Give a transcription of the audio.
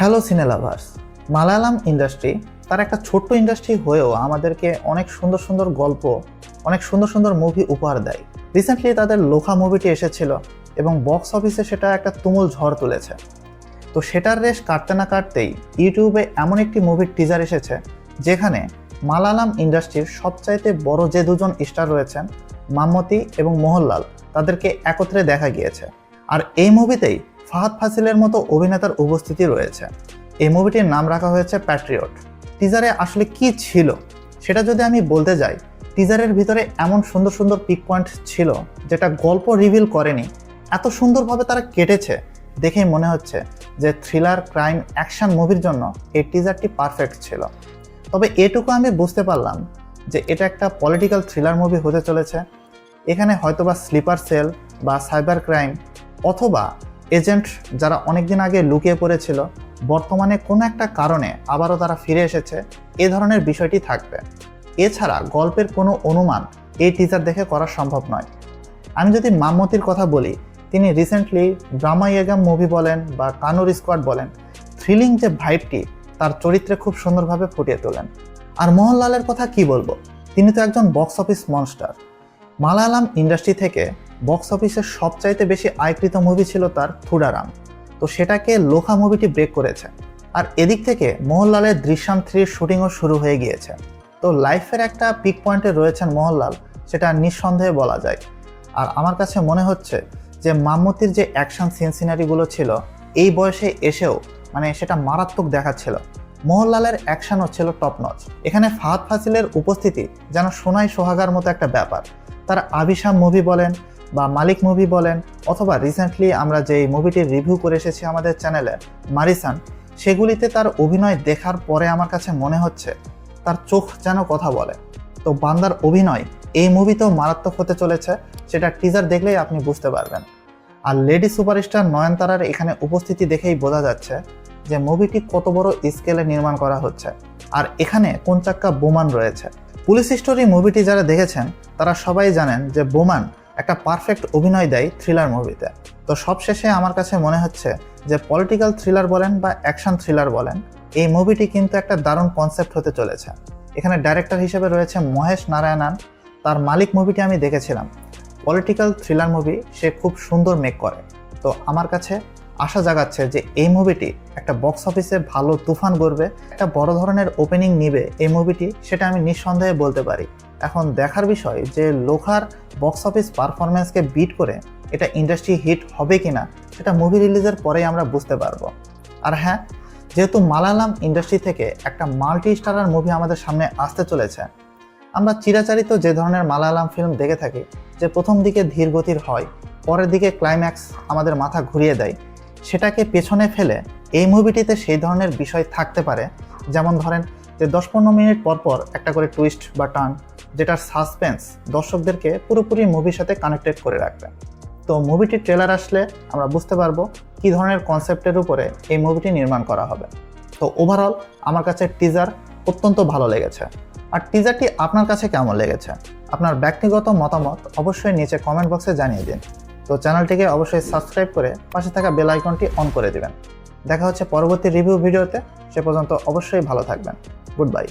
Hello সিনেলাভার্স Malayalam industry তার একটা ছোট্ট ইন্ডাস্ট্রি হয়েও আমাদেরকে অনেক সুন্দর সুন্দর গল্প, অনেক সুন্দর সুন্দর মুভি উপহার দেয়। রিসেন্টলি তাদের লোখা মুভিটি এসেছিল এবং বক্স অফিসে সেটা একটা তুমুল ঝড় তুলেছে। তো সেটার রেশ কাটতে না কাটতেই ইউটিউবে এমন একটি মুভির টিজার এসেছে, যেখানে মালায়ালাম ইন্ডাস্ট্রির সবচাইতে বড় যে দুজন স্টার রয়েছেন, মাম্মতি এবং মোহনলাল, তাদেরকে একত্রে দেখা গিয়েছে। আর এই মুভিতেই ফাহাদ ফাসিলের মতো অভিনেতার উপস্থিতি রয়েছে। এই মুভিটির নাম রাখা হয়েছে প্যাট্রিয়ট। টিজারে আসলে কি ছিল, সেটা যদি আমি বলতে যাই, টিজারের ভিতরে এমন সুন্দর সুন্দর পিক পয়েন্ট ছিল যেটা গল্প রিভিল করেনি। এত সুন্দরভাবে তারা কেটেছে, দেখেই মনে হচ্ছে যে থ্রিলার, ক্রাইম, অ্যাকশন মুভির জন্য এই টিজারটি পারফেক্ট ছিল। তবে এটুকু আমি বুঝতে পারলাম যে এটা একটা পলিটিক্যাল থ্রিলার মুভি হতে চলেছে। এখানে হয়তোবা স্লিপার সেল বা সাইবার ক্রাইম অথবা এজেন্ট যারা অনেকদিন আগে লুকিয়ে পড়েছিল, বর্তমানে কোনো একটা কারণে আবারও তারা ফিরে এসেছে, এ ধরনের বিষয়টি থাকবে। এছাড়া গল্পের কোনো অনুমান এই টিজার দেখে করা সম্ভব নয়। আমি যদি মাম্মতির কথা বলি, তিনি রিসেন্টলি ড্রামা ইয়েগাম মুভি বলেন বা কানুর স্কোয়াড বলেন থ্রিলিং যে ভাইবটি তার চরিত্রে খুব সুন্দরভাবে ফুটিয়ে তোলেন। আর মোহনলালের কথা কি বলব? তিনি তো একজন box office monster Malayalam industry থেকে বক্স অফিসের সবচাইতে বেশি আয়কৃত মুভি ছিল তার থুডারাম তো সেটাকে লোখা মুভিটি ব্রেক করেছে। আর এদিক থেকে মোহনলালের দৃশ্যাম থ্রির শুটিংও শুরু হয়ে গিয়েছে। তো লাইফের একটা পিক পয়েন্টে রয়েছেন মোহনলাল, সেটা নিঃসন্দেহে বলা যায়। আর আমার কাছে মনে হচ্ছে যে মাম্মতির যে অ্যাকশন সিন সিনারিগুলো ছিল, এই বয়সে এসেও মানে সেটা মারাত্মক দেখাচ্ছিল। মোহনলালের অ্যাকশনও ছিল টপ নচ এখানে ফাহাদ ফাসিলের উপস্থিতি যেন সোনাই সোহাগার মতো একটা ব্যাপার। তার আবিশাম মুভি বলেন বা মালিক মুভি বলেন অথবা রিসেন্টলি আমরা যে মুভিটির রিভিউ করে এসেছি আমাদের চ্যানেলে মারিসান, সেগুলিতে তার অভিনয় দেখার পরে আমার কাছে মনে হচ্ছে তার চোখ যেন কথা বলে। তো বান্দার অভিনয় এই মুভিতেও মারাত্মক হতে চলেছে, সেটা টিজার দেখলেই আপনি বুঝতে পারবেন। আর লেডি সুপারস্টার নয়নতারার এখানে উপস্থিতি দেখেই বোঝা যাচ্ছে যে মুভিটি কত বড় স্কেলে নির্মাণ করা হচ্ছে। আর এখানে কোন চাক্কা বোমান রয়েছে। পুলিশ স্টোরি মুভিটি যারা দেখেছেন, তারা সবাই জানেন যে বোমান একটা পারফেক্ট অভিনয় দেয় থ্রিলার মুভিতে তো। সবশেষে আমার কাছে মনে হচ্ছে যে পলিটিক্যাল থ্রিলার বলেন বা অ্যাকশন থ্রিলার বলেন, এই মুভিটি কিন্তু একটা দারুণ কনসেপ্ট হতে চলেছে। এখানে ডাইরেক্টর হিসেবে রয়েছে মহেশ নারায়ণান। তার মালিক মুভিটি আমি দেখেছিলাম। পলিটিক্যাল থ্রিলার মুভি সে খুব সুন্দর মেক করে। তো আমার কাছে আশা জাগাচ্ছে যে এই মুভিটি একটা বক্স অফিসে ভালো তুফান গড়বে, একটা বড় ধরনের ওপেনিং নিবে এই মুভিটি সেটা আমি নিঃসন্দেহে বলতে পারি। এখন দেখার বিষয় যে লোখার বক্স অফিস পারফরমেন্সকে বিট করে এটা ইন্ডাস্ট্রি হিট হবে কিনা, সেটা মুভি রিলিজের পরেই আমরা বুঝতে পারব। আর হ্যাঁ যেহেতু মালায়ালাম ইন্ডাস্ট্রি থেকে একটা মাল্টি স্টারার মুভি আমাদের সামনে আসতে চলেছে, আমরা চিরাচারিত যে ধরনের মালায়ালাম ফিল্ম দেখে থাকি, যে প্রথম দিকে ধীর গতির হয়, পরের দিকে ক্লাইম্যাক্স আমাদের মাথা ঘুরিয়ে দেয়, সেটাকে পেছনে ফেলে এই মুভিটিতে সেই ধরনের বিষয় থাকতে পারে। যেমন ধরেন যে দশ পনেরো মিনিট পর পর একটা করে টুইস্ট বা টার্ন যেটার সাসপেন্স দর্শকদেরকে পুরোপুরি মুভির সাথে কানেক্টেড করে রাখবে। তো মুভিটির ট্রেলার আসলে আমরা বুঝতে পারব কী ধরনের কনসেপ্টের উপরে এই মুভিটি নির্মাণ করা হবে। তো ওভারঅল আমার কাছে টিজার অত্যন্ত ভালো লেগেছে। আর টিজারটি আপনার কাছে কেমন লেগেছে? আপনার ব্যক্তিগত মতামত অবশ্যই নিচে কমেন্ট বক্সে জানিয়ে দিন। তো চ্যানেলটিকে অবশ্যই সাবস্ক্রাইব করে পাশে থাকা বেল আইকনটি অন করে দিবেন। দেখা হচ্ছে পরবর্তী রিভিউ ভিডিওতে সে পর্যন্ত অবশ্যই ভালো থাকবেন। Good bye